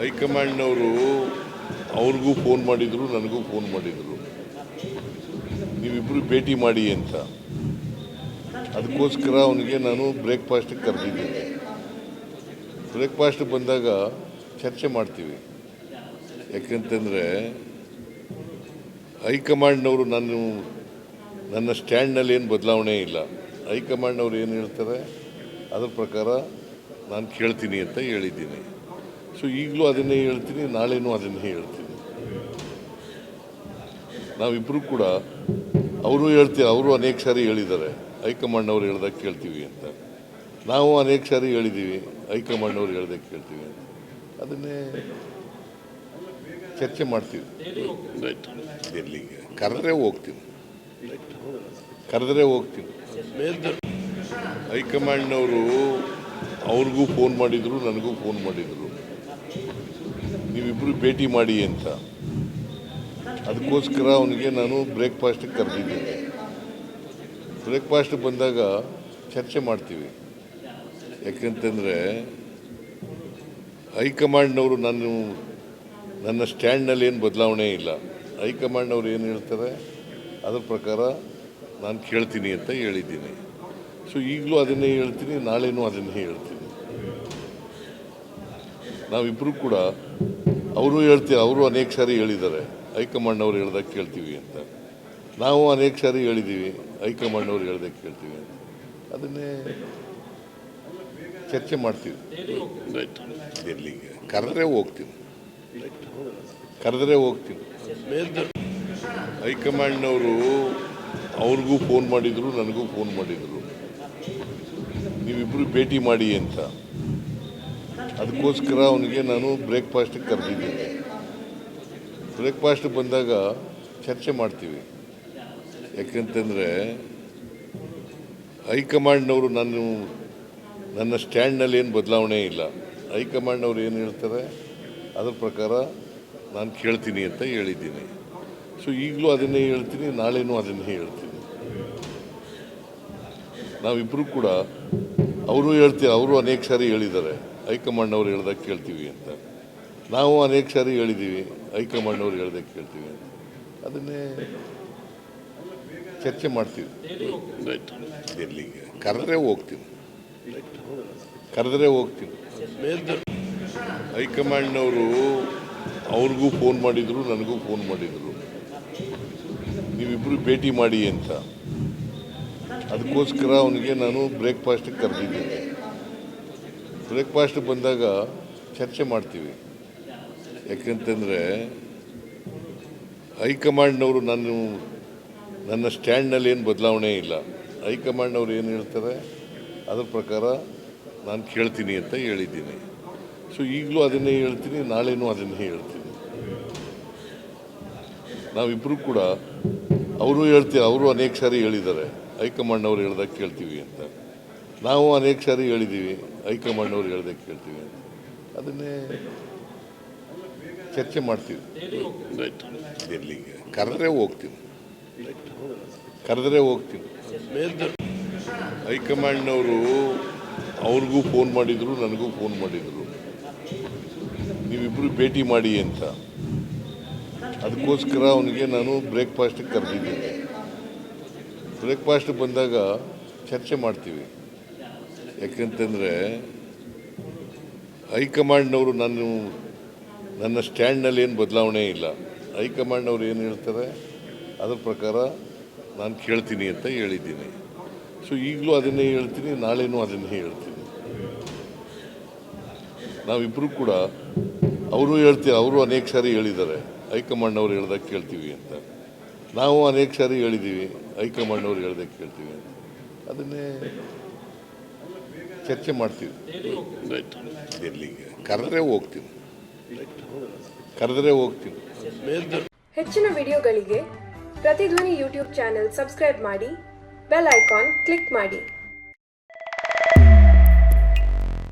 ಹೈಕಮಾಂಡ್ನವರು ಅವ್ರಿಗೂ ಫೋನ್ ಮಾಡಿದರು, ನನಗೂ ಫೋನ್ ಮಾಡಿದರು. ನೀವಿಬ್ಬರು ಭೇಟಿ ಮಾಡಿ ಅಂತ. ಅದಕ್ಕೋಸ್ಕರ ಅವನಿಗೆ ನಾನು ಬ್ರೇಕ್ಫಾಸ್ಟಿಗೆ ಕರೆದಿದ್ದೀನಿ. ಬ್ರೇಕ್ಫಾಸ್ಟ್ ಬಂದಾಗ ಚರ್ಚೆ ಮಾಡ್ತೀವಿ. ಯಾಕೆಂತಂದರೆ ಹೈಕಮಾಂಡ್ನವರು ನಾನು, ನನ್ನ ಸ್ಟ್ಯಾಂಡ್ನಲ್ಲಿ ಏನು ಬದಲಾವಣೆ ಇಲ್ಲ. ಹೈಕಮಾಂಡ್ನವ್ರು ಏನು ಹೇಳ್ತಾರೆ? ಅದ್ರ ಪ್ರಕಾರ ನಾನು ಕೇಳ್ತೀನಿ ಅಂತ ಹೇಳಿದ್ದೀನಿ. ಸೊ ಈಗಲೂ ಅದನ್ನೇ ಹೇಳ್ತೀನಿ ನಾಳೆನೂ ಅದನ್ನೇ ಹೇಳ್ತೀನಿ. ನಾವಿಬ್ಬರು ಕೂಡ ಅವರು ಹೇಳ್ತೀವಿ ಅವರು ಅನೇಕ ಸಾರಿ ಹೇಳಿದ್ದಾರೆ. ಹೈಕಮಾಂಡ್ ಅವ್ರು ಹೇಳ್ದಾಗ ಕೇಳ್ತೀವಿ ಅಂತ. ನಾವು ಅನೇಕ ಸಾರಿ ಹೇಳಿದ್ದೀವಿ ಹೈಕಮಾಂಡ್ ಅವ್ರು ಹೇಳ್ದಾಗ ಕೇಳ್ತೀವಿ ಅಂತ. ಅದನ್ನೇ ಚರ್ಚೆ ಮಾಡ್ತೀವಿ. ಡೆಲ್ಲಿಗೆ ಕರೆದ್ರೆ ಹೋಗ್ತೀನಿ ಕರೆದ್ರೆ ಹೋಗ್ತೀನಿ ಹೈಕಮಾಂಡ್ನವರು ಅವ್ರಿಗೂ ಫೋನ್ ಮಾಡಿದರು ನನಗೂ ಫೋನ್ ಮಾಡಿದರು. ನೀವಿಬ್ಬರು ಭೇಟಿ ಮಾಡಿ ಅಂತ. ಅದಕ್ಕೋಸ್ಕರ ಅವನಿಗೆ ನಾನು ಬ್ರೇಕ್ಫಾಸ್ಟಿಗೆ ಕರೆದಿದ್ದೀನಿ. ಬ್ರೇಕ್ಫಾಸ್ಟ್ ಬಂದಾಗ ಚರ್ಚೆ ಮಾಡ್ತೀವಿ. ಯಾಕೆಂತಂದರೆ ಹೈಕಮಾಂಡ್ನವರು ನಾನು, ನನ್ನ ಸ್ಟ್ಯಾಂಡ್ನಲ್ಲಿ ಏನು ಬದಲಾವಣೆ ಇಲ್ಲ. ಹೈಕಮಾಂಡ್ನವ್ರು ಏನು ಹೇಳ್ತಾರೆ? ಅದ್ರ ಪ್ರಕಾರ ನಾನು ಕೇಳ್ತೀನಿ ಅಂತ ಹೇಳಿದ್ದೀನಿ. ಸೊ ಈಗಲೂ ಅದನ್ನೇ ಹೇಳ್ತೀನಿ, ನಾಳೆನೂ ಅದನ್ನೇ ಹೇಳ್ತೀನಿ. ನಾವಿಬ್ಬರು ಕೂಡ ಅವರು ಹೇಳ್ತೀವಿ ಅವರು ಅನೇಕ ಸಾರಿ ಹೇಳಿದ್ದಾರೆ. ಹೈಕಮಾಂಡ್ ಅವರು ಹೇಳ್ದಾಗ ಕೇಳ್ತೀವಿ ಅಂತ. ನಾವು ಅನೇಕ ಸಾರಿ ಹೇಳಿದ್ದೀವಿ ಹೈಕಮಾಂಡ್ ಅವ್ರು ಹೇಳ್ದಾಗ ಕೇಳ್ತೀವಿ ಅಂತ. ಅದನ್ನೇ ಚರ್ಚೆ ಮಾಡ್ತೀವಿ. ಡೆಲ್ಲಿಗೆ ಕರೆದ್ರೆ ಹೋಗ್ತೀವಿ ಕರೆದ್ರೆ ಹೋಗ್ತೀವಿ ಹೈಕಮಾಂಡ್ನವರು ಅವ್ರಿಗೂ ಫೋನ್ ಮಾಡಿದರು ನನಗೂ ಫೋನ್ ಮಾಡಿದರು. ನೀವಿಬ್ಬರು ಭೇಟಿ ಮಾಡಿ ಅಂತ. ಅದಕ್ಕೋಸ್ಕರ ಅವನಿಗೆ ನಾನು ಬ್ರೇಕ್ಫಾಸ್ಟಿಗೆ ಕರೆದಿದ್ದೀನಿ. ಬ್ರೇಕ್ಫಾಸ್ಟ್ ಬಂದಾಗ ಚರ್ಚೆ ಮಾಡ್ತೀವಿ. ಯಾಕೆಂತಂದರೆ ಹೈಕಮಾಂಡ್ನವರು ನಾನು ನನ್ನ ಸ್ಟ್ಯಾಂಡ್ನಲ್ಲಿ ಏನು ಬದಲಾವಣೆ ಇಲ್ಲ. ಹೈಕಮಾಂಡ್ನವ್ರು ಏನು ಹೇಳ್ತಾರೆ? ಅದರ ಪ್ರಕಾರ ನಾನು ಕೇಳ್ತೀನಿ ಅಂತ ಹೇಳಿದ್ದೀನಿ. ಸೊ ಈಗಲೂ ಅದನ್ನೇ ಹೇಳ್ತೀನಿ, ನಾಳೆನೂ ಅದನ್ನೇ ಹೇಳ್ತೀನಿ. ನಾವಿಬ್ಬರೂ ಕೂಡ, ಅವರು ಹೇಳ್ತೀವಿ ಅವರು ಅನೇಕ ಸಾರಿ ಹೇಳಿದ್ದಾರೆ. ಹೈಕಮಾಂಡ್ ಅವ್ರು ಹೇಳ್ದಾಗ ಕೇಳ್ತೀವಿ ಅಂತ. ನಾವು ಅನೇಕ ಸಾರಿ ಹೇಳಿದ್ದೀವಿ ಹೈಕಮಾಂಡ್ ಅವ್ರು ಹೇಳ್ದಾಗ ಕೇಳ್ತೀವಿ ಅಂತ. ಅದನ್ನೇ ಚರ್ಚೆ ಮಾಡ್ತೀವಿ. ಡೆಲ್ಲಿಗೆ ಕರೆದ್ರೆ ಹೋಗ್ತೀವಿ. ಕರೆದ್ರೆ ಹೋಗ್ತೀವಿ. ಹೈಕಮಾಂಡ್ನವರು ಅವ್ರಿಗೂ ಫೋನ್ ಮಾಡಿದರು ನನಗೂ ಫೋನ್ ಮಾಡಿದರು. ನೀವಿಬ್ಬರು ಭೇಟಿ ಮಾಡಿ ಅಂತ. ಅದಕ್ಕೋಸ್ಕರ ಅವನಿಗೆ ನಾನು ಬ್ರೇಕ್ಫಾಸ್ಟಿಗೆ ಕರೆದಿದ್ದೀನಿ. ಬ್ರೇಕ್ಫಾಸ್ಟ್ ಬಂದಾಗ ಚರ್ಚೆ ಮಾಡ್ತೀವಿ. ಯಾಕೆಂತಂದರೆ ಹೈಕಮಾಂಡ್ನವರು ನಾನು ನನ್ನ ಸ್ಟ್ಯಾಂಡ್ನಲ್ಲಿ ಏನು ಬದಲಾವಣೆ ಇಲ್ಲ. ಹೈಕಮಾಂಡ್ನವ್ರು ಏನು ಹೇಳ್ತಾರೆ? ಅದ್ರ ಪ್ರಕಾರ ನಾನು ಕೇಳ್ತೀನಿ ಅಂತ ಹೇಳಿದ್ದೀನಿ. ಸೊ ಈಗಲೂ ಅದನ್ನೇ ಹೇಳ್ತೀನಿ, ನಾಳೆನೂ ಅದನ್ನೇ ಹೇಳ್ತೀನಿ. ನಾವಿಬ್ಬರು ಕೂಡ ಅವರು ಹೇಳ್ತೀವಿ ಅವರು ಅನೇಕ ಸಾರಿ ಹೇಳಿದ್ದಾರೆ, ಹೈಕಮಾಂಡ್ನವ್ರು ಹೇಳ್ದಾಗ ಕೇಳ್ತೀವಿ ಅಂತ. ನಾವು ಅನೇಕ ಸಾರಿ ಹೇಳಿದ್ದೀವಿ ಹೈಕಮಾಂಡ್ ಅವ್ರು ಹೇಳ್ದಕ್ಕೆ ಕೇಳ್ತೀವಿ ಅಂತ. ಅದನ್ನೇ ಚರ್ಚೆ ಮಾಡ್ತೀವಿ. ಎಲ್ಲಿಗೆ ಕರೆದ್ರೆ ಹೋಗ್ತೀವಿ ಕರೆದ್ರೆ ಹೋಗ್ತೀವಿ ಹೈಕಮಾಂಡ್ನವರು ಅವ್ರಿಗೂ ಫೋನ್ ಮಾಡಿದರು ನನಗೂ ಫೋನ್ ಮಾಡಿದರು. ನೀವಿಬ್ಬರು ಭೇಟಿ ಮಾಡಿ ಅಂತ. ಅದಕ್ಕೋಸ್ಕರ ಅವನಿಗೆ ನಾನು ಬ್ರೇಕ್ಫಾಸ್ಟಿಗೆ ಕರೆದಿದ್ದೀನಿ. ಬ್ರೇಕ್ಫಾಸ್ಟ್ ಬಂದಾಗ ಚರ್ಚೆ ಮಾಡ್ತೀವಿ. ಯಾಕೆಂತಂದರೆ ಹೈಕಮಾಂಡ್ನವರು ನಾನು ನನ್ನ ಸ್ಟ್ಯಾಂಡ್ನಲ್ಲಿ ಏನು ಬದಲಾವಣೆ ಇಲ್ಲ. ಹೈಕಮಾಂಡ್ನವ್ರು ಏನು ಹೇಳ್ತಾರೆ? ಅದ್ರ ಪ್ರಕಾರ ನಾನು ಕೇಳ್ತೀನಿ ಅಂತ ಹೇಳಿದ್ದೀನಿ. ಸೊ ಈಗಲೂ ಅದನ್ನೇ ಹೇಳ್ತೀನಿ, ನಾಳೆನೂ ಅದನ್ನೇ ಹೇಳ್ತೀನಿ. ನಾವಿಬ್ಬರು ಕೂಡ ಅವರು ಹೇಳ್ತೀವಿ ಅವರು ಅನೇಕ ಸಾರಿ ಹೇಳಿದ್ದಾರೆ, ಹೈಕಮಾಂಡ್ನವ್ರು ಹೇಳ್ದಾಗ ಕೇಳ್ತೀವಿ ಅಂತ. ನಾವು ಅನೇಕ ಸಾರಿ ಹೇಳಿದ್ದೀವಿ, ಹೈಕಮಾಂಡ್ನವ್ರು ಹೇಳ್ದಾಗ ಕೇಳ್ತೀವಿ ಅಂತ. ಅದನ್ನೇ ಚರ್ಚೆ ಮಾಡ್ತೀವಿ. ಡೆಲ್ಲಿಗೆ ಕರೆದ್ರೆ ಹೋಗ್ತೀವಿ. ಕರೆದ್ರೆ ಹೋಗ್ತೀವಿ. ಹೆಚ್ಚಿನ ವಿಡಿಯೋಗಳಿಗೆ ಪ್ರತಿಧ್ವನಿ ಯೂಟ್ಯೂಬ್ ಚಾನೆಲ್ ಸಬ್ಸ್ಕ್ರೈಬ್ ಮಾಡಿ ಬೆಲ್ ಐಕಾನ್ ಕ್ಲಿಕ್ ಮಾಡಿ.